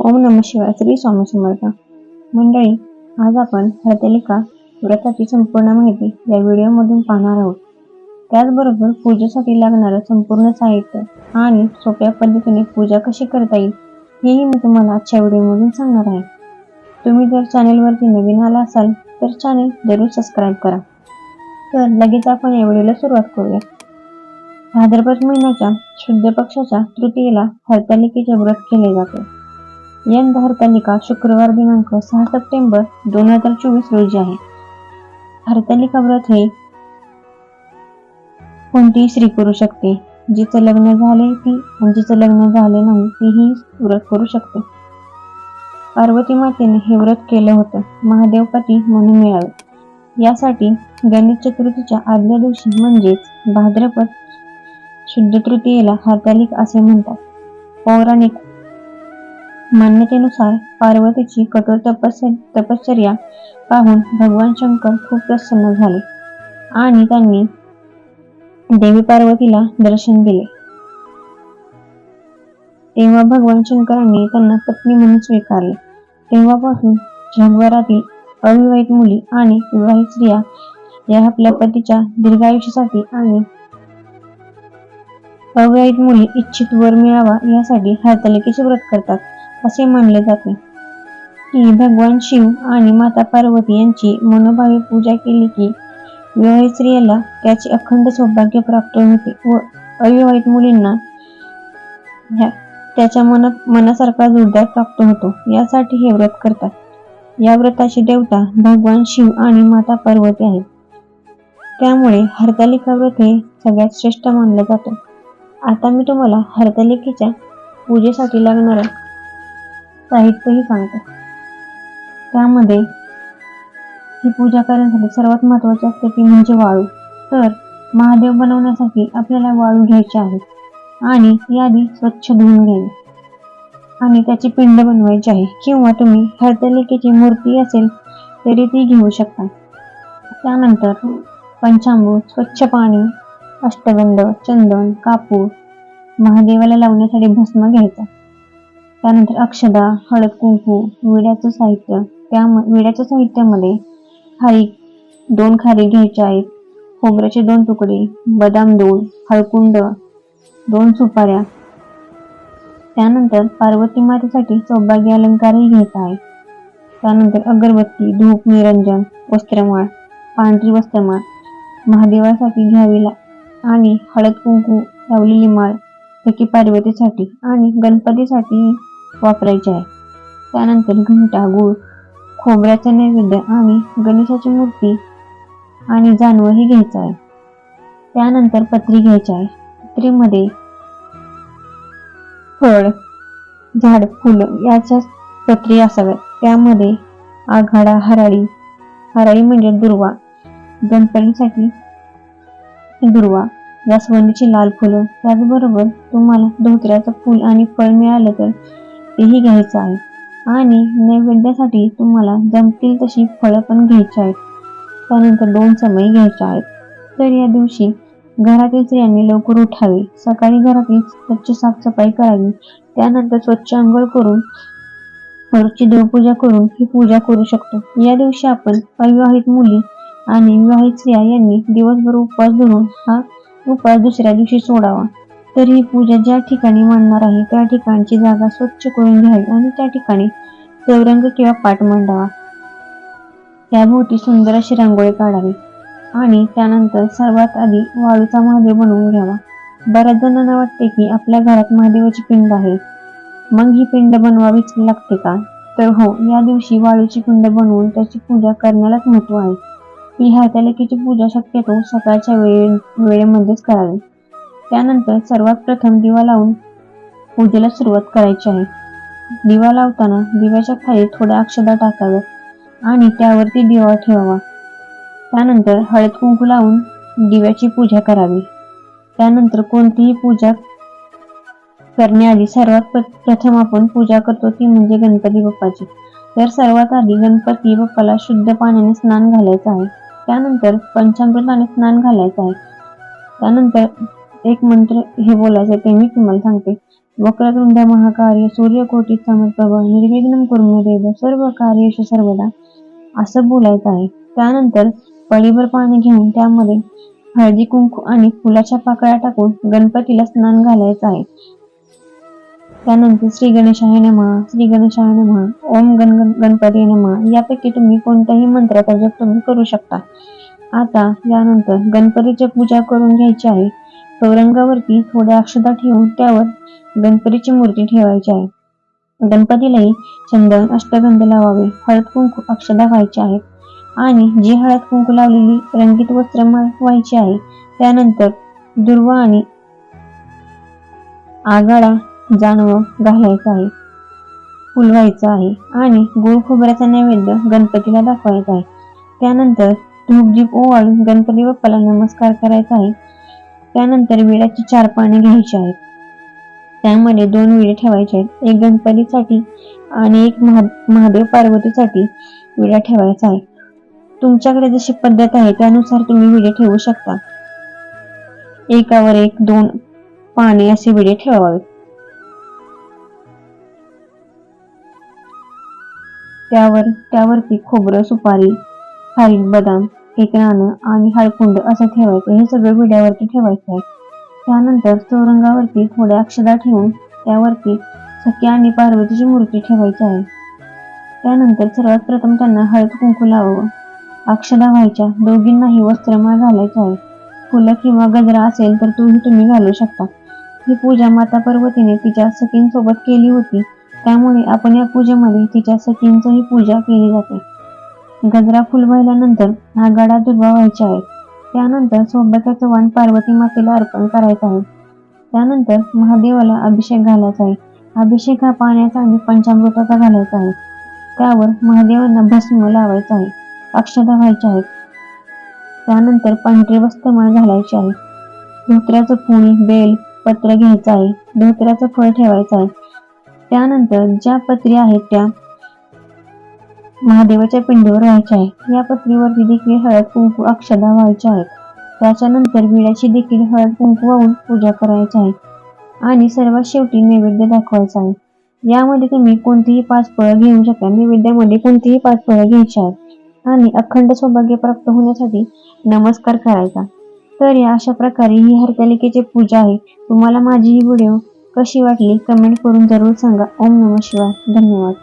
ओम नम शिवाय. श्री स्वामी समर्थ. मंडळी आज आपण हरतालिका व्रताची संपूर्ण माहिती या व्हिडिओमधून पाहणार आहोत. त्याचबरोबर पूजेसाठी लागणारं संपूर्ण साहित्य आणि सोप्या पद्धतीने पूजा कशी करता येईल हेही मी तुम्हाला आजच्या व्हिडिओमधून सांगणार आहे. तुम्ही जर चॅनेलवरती नवीन आला असाल तर चॅनेल जरूर सबस्क्राईब करा. तर लगेच आपण या व्हिडिओला सुरुवात करूया. भाद्रपद महिन्याच्या शुद्ध पक्षाच्या तृतीयेला हरतालिकेचे व्रत केले जाते. यंदा हरतालिका शुक्रवार दिनांक सहा सप्टेंबर दोन हजार चोवीस रोजी आहे. हरतालिका व्रत हे कोणतीही स्त्री करू शकते. जिचं लग्न झाले ती आणि जिचं लग्न झाले नाही तीही व्रत करू शकते. पार्वती मातेने हे व्रत केलं होतं. महादेवपती म्हणून मिळावे यासाठी गणेश चतुर्थीच्या आदल्या दिवशी म्हणजेच भाद्रपद शुद्ध तृतीयेला हरतालिक असे म्हणतात. पौराणिक मान्यतेनुसार पार्वतीची कठोर तपस् तपश्चर्या पाहून भगवान शंकर खूप प्रसन्न झाले आणि त्यांनी देवी पार्वतीला दर्शन दिले. तेव्हा भगवान शंकरांनी त्यांना पत्नी म्हणून स्वीकारले. तेव्हापासून जगभरातील अविवाहित मुली आणि विवाहित स्त्रिया या आपल्या पतीच्या दीर्घायुष्यासाठी आणि अविवाहित मुली इच्छित वर मिळावा यासाठी हरतालिकेचे व्रत करतात. असे मानले जाते. की भगवान शिव आणि माता पार्वती यांची मनोभावे पूजा केली की विवाहित स्त्रियाला त्याचे अखंड सौभाग्य प्राप्त होते व अविवाहित मुलींना त्याच्या मन मनासारखा जोरदार प्राप्त होतो. यासाठी हे व्रत करतात. या व्रताची देवता भगवान शिव आणि माता पार्वती आहेत. त्यामुळे हरतालिका व्रत हे सगळ्यात श्रेष्ठ मानलं जातं. आता मी तुम्हाला हरतालिकेच्या पूजेसाठी लागणाऱ्या साहित्यही सांगते. त्यामध्ये ही पूजा करण्यासाठी सर्वात महत्वाची असते ती म्हणजे वाळू. तर महादेव बनवण्यासाठी आपल्याला वाळू घ्यायची आहे आणि यादी स्वच्छ धुवून घ्यावी. आणि त्याची पिंड बनवायची आहे किंवा तुम्ही हरतलिकेची मूर्ती असेल तरी ती घेऊ शकता. त्यानंतर पंचामृत स्वच्छ पाणी अष्टगंध चंदन कापूर महादेवाला लावण्यासाठी भस्म घ्यायचा. त्यानंतर अक्षदा हळद कुंकू विड्याचं साहित्य त्या विड्याच्या साहित्यामध्ये खारी दोन खारी घ्यायच्या आहेत. खोबऱ्याचे दोन तुकडे बदाम दोन हळकुंड दोन सुपाऱ्या. त्यानंतर पार्वती मातेसाठी सौभाग्य अलंकारही घ्यायचा आहे त्यानंतर अगरबत्ती धूप निरंजन वस्त्रमाळ पांढरी वस्त्रमाळ महादेवासाठी घ्यावी ला आणि हळद कुंकू लावलेली माळ पैकी पार्वतीसाठी आणि गणपतीसाठी वापरायचे आहे. त्यानंतर घंटा गुळ खोबऱ्याचा नैवेद्य आणि गणेशाची मूर्ती आणि जानवंही घ्यायचं आहे. त्यानंतर पत्री घ्यायची आहे. पत्रीमध्ये फळ झाड फुलं याच्या पत्री असाव्यात. त्यामध्ये आघाडा हराळी हराळी म्हणजे दुर्वा. गणपतीसाठी दुर्वा. जास्वंदीची लाल फुलं. त्याचबरोबर तुम्हाला धोत्र्याचं फूल आणि फळ मिळालं तर तेही घ्यायचं आहे. आणि नैवेद्यासाठी तुम्हाला जमतील तशी फळं पण घ्यायची आहेत. त्यानंतर दोन समय घ्यायचे आहेत. तर या दिवशी घरातील स्त्रियांनी लवकर उठावे. सकाळी घरातील स्वच्छ साफसफाई करावी. त्यानंतर स्वच्छ अंघोळ करून रोजची देवपूजा करून ही पूजा करू शकतो. या दिवशी आपण अविवाहित मुली आणि विवाहित स्त्रिया यांनी दिवसभर उपवास धरून हा उपवास दुसऱ्या दिवशी सोडावा. तर ही पूजा ज्या ठिकाणी मांडणार आहे त्या ठिकाणची जागा स्वच्छ करून घ्यावी आणि त्या ठिकाणी चौरंग किंवा पाट मांडावा. त्याभोवती सुंदर अशी रांगोळी काढावी आणि त्यानंतर सर्वात आधी वाळूचा महादेव बनवून घ्यावा. बऱ्याच जणांना वाटते की आपल्या घरात महादेवाची पिंड आहे. मग ही पिंड बनवावीच लागते का? तर हो या दिवशी वाळूची पिंड बनवून त्याची पूजा करण्यालाच महत्त्व आहे. ही हातालेखीची पूजा शक्यतो सकाळच्या वेळे वेळेमध्येच करावी. त्यानंतर सर्वात प्रथम दिवा लावून पूजेला सुरुवात करायची आहे. दिवा लावताना दिव्याच्या खाली थोड्या अक्षदा टाकाव्यात आणि त्यावरती दिवा ठेवावा. त्यानंतर हळद कुंकू लावून दिव्याची पूजा करावी. त्यानंतर कोणतीही पूजा करण्याआधी सर्वात प्रथम आपण पूजा करतो ती म्हणजे गणपती बाप्पाची. तर सर्वात आधी गणपती बाप्पाला शुद्ध पाण्याने स्नान घालायचं आहे. त्यानंतर पंचामृताने स्नान घालायचं आहे. त्यानंतर एक मंत्र हे बोलायचं ते मी तुम्हाला सांगते. वक्रतुंड महाकार्य सूर्यकोटी समप्रभ निर्विघ्न करून देव सर्व कार्य सर्वदा असं बोलायचं आहे. त्यानंतर पळीभर पाणी घेऊन त्यामध्ये हळदी कुंकू आणि फुलाच्या पाकळ्या टाकून गणपतीला स्नान घालायचं आहे. त्यानंतर श्री गणेशाय नमः श्री गणेशाय नमः ओम गण गणपती नमः यापैकी तुम्ही कोणत्याही मंत्राचा जप तुम्ही करू शकता. आता यानंतर गणपतीची पूजा करून घ्यायची आहे. चौरंगावरती थोड्या अक्षता ठेवून त्यावर गणपतीची मूर्ती ठेवायची आहे. गणपतीलाही चंदन अष्टगंध लावावे. हळद कुंकू अक्षदा व्हायचे आहेत. आणि जी हळद कुंकू लावलेली रंगीत वस्त्र व्हायची आहे त्यानंतर दुर्वा आणि आगाडा जानवं घालायचा आहे फुल आहे आणि गुळ खोबऱ्याचा नैवेद्य गणपतीला दाखवायचा आहे. त्यानंतर धूपदीप ओवाळून गणपती बाप्पाला नमस्कार करायचा आहे. त्यानंतर विड्याची चार पाने घ्यायची आहेत. त्यामध्ये दोन विडे ठेवायचे आहेत. एक गणपतीसाठी आणि एक महादेव पार्वतीसाठी विडा ठेवायचा आहे. तुमच्याकडे जशी पद्धत आहे त्यानुसार तुम्ही विडे ठेवू शकता. एकावर एक दोन पाने असे विडे ठेवावे त्यावर त्यावरती खोबरं सुपारी खारीक बदाम एक नाणं आणि हळकुंड असं ठेवायचं. हे सगळं विड्यावरती ठेवायचं आहे. त्यानंतर चौरंगावरती थोड्या अक्षदा ठेवून त्यावरती सखी आणि पार्वतीची मूर्ती ठेवायची आहे. त्यानंतर सर्वात प्रथम त्यांना हळद कुंकू लावावं. अक्षदा व्हायच्या. दोघींनाही वस्त्रमाळ घालायचं आहे. फुलं किंवा गजरा असेल तर तोही तुम्ही घालू शकता. ही पूजा माता पार्वतीने तिच्या सखींसोबत केली होती. त्यामुळे आपण या पूजेमध्ये तिच्या सखींचीही पूजा केली जाते. गजरा फुलवाहिल्यानंतर हा गडा दुर्वा व्हायचे आहे त्यानंतर सोबतचा वाण पार्वती मातेला अर्पण करायचं आहे. त्यानंतर महादेवाला अभिषेक घालायचा आहे. अभिषेक हा पाण्याचा आणि पंचामृताचा घालायचा आहे. त्यावर महादेवांना भस्म लावायचा आहे. अक्षता व्हायच्या आहेत. त्यानंतर पांढरे वस्त्रमाळ घालायचे आहे. धोत्र्याचं फूल बेल पत्र घ्यायचं आहे. धोत्र्याचं फळ ठेवायचं आहे. त्यानंतर ज्या पत्री आहेत त्या महादेवाच्या पिंडीवर व्हायच्या आहे. या पत्रीवरती देखील हळद कुंकू अक्षदा व्हायच्या आहेत. त्याच्यानंतर विड्याची देखील हळद कुंकू वाहून पूजा करायची आहे. आणि सर्वात शेवटी नैवेद्य दाखवायचा आहे. यामध्ये तुम्ही कोणतीही पाच फळं घेऊ शकता. नैवेद्यामध्ये कोणतीही पाच फळं घ्यायची आहेत. आणि अखंड सौभाग्य प्राप्त होण्यासाठी नमस्कार करायचा. तर या अशा प्रकारे ही हरतालिकेची पूजा आहे. तुम्हाला माझी ही व्हिडिओ कशी वाटली कमेंट करून जरूर सांगा. ओम नम शिवाय. धन्यवाद.